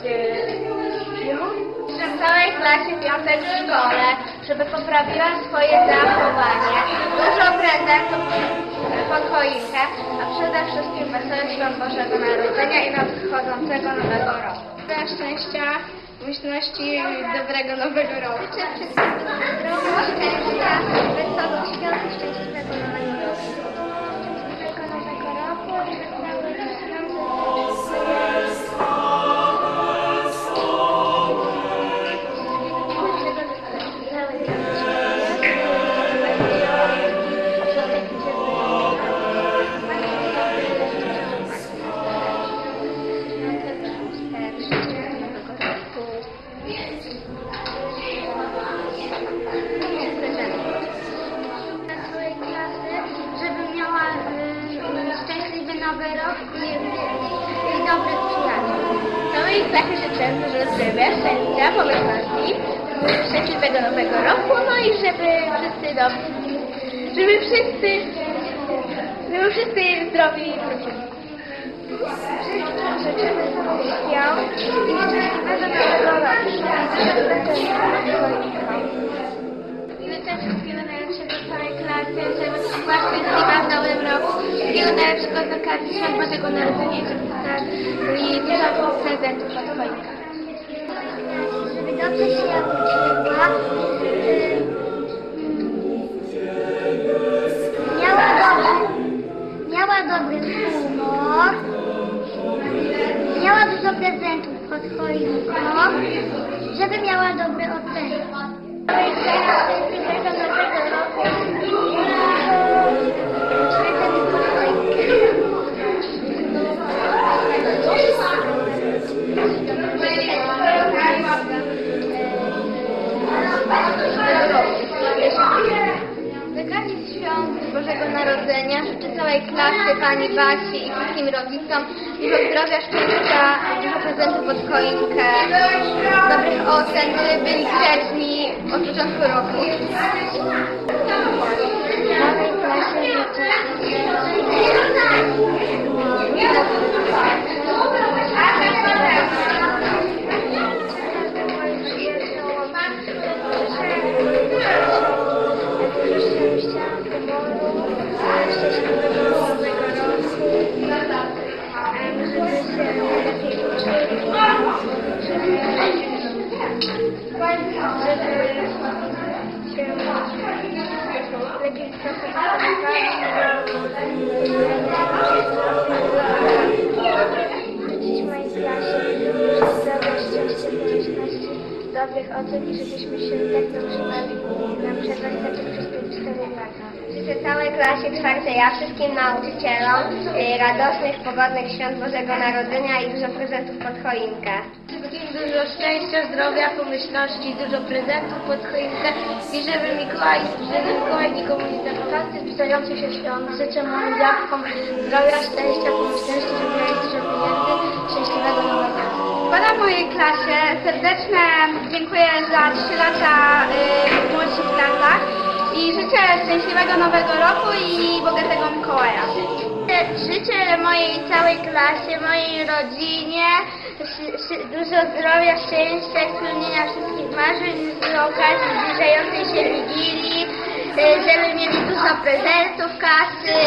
świąt. Życzę całej klasie piątek w szkole, żeby poprawiła swoje zachowanie. Dużo prezentów pod choinkę, a przede wszystkim wesołych świąt Bożego Narodzenia i nadchodzącego Nowego Roku. Szczęścia, myślności i dobrego Nowego Roku. Całej klasie życzę dużo zdrowia, szczęścia, pomyślności, szczęśliwego nowego roku, no i żeby wszyscy dobrzy, żeby wszyscy, żeby wszyscy zdrowi i wrócili. Wszystkim wesołych świąt i szczęśliwego nowego roku. Życzę wszystkiego najlepszego całej klasie, żeby była z okazji Świąt Bożego Narodzenia i dostali dużo prezentów od choinka. Żeby dobrze się uczyła, miała dobry, miała dobry humor, miała dużo prezentów pod choinką, żeby miała dobre oceny. Bożego Narodzenia życzę całej klasie, Pani Basi i wszystkim rodzicom dużo zdrowia, szczęścia, dużo prezentów pod choinkę, dobrych ocen, żeby byli grzeczni od początku roku. Całej klasie dobrych ocen i żebyśmy się tak nauczywali Życzę całej klasie czwartej, a wszystkim nauczycielom y, radosnych, pogodnych świąt Bożego Narodzenia i dużo prezentów pod choinkę. Wszystkim dużo szczęścia, zdrowia, pomyślności, dużo prezentów pod choinkę i żeby Mikołaj, żeby Mikołaj nikomu nie zachował zbliżających się świąt. Życzę moim dziadkom zdrowia, szczęścia, pomyślności, żeby mieli dużo pieniędzy, szczęśliwego nowego. Pana mojej klasie serdeczne dziękuję za 3 lata y, w młodszych klasach i życzę szczęśliwego nowego roku i bogatego Mikołaja. Życzę mojej całej klasie, mojej rodzinie dużo zdrowia, szczęścia i spełnienia wszystkich marzeń z okazji zbliżającej się Wigilii, y, żeby mieli dużo prezentów, kasy,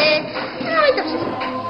no i to wszystko.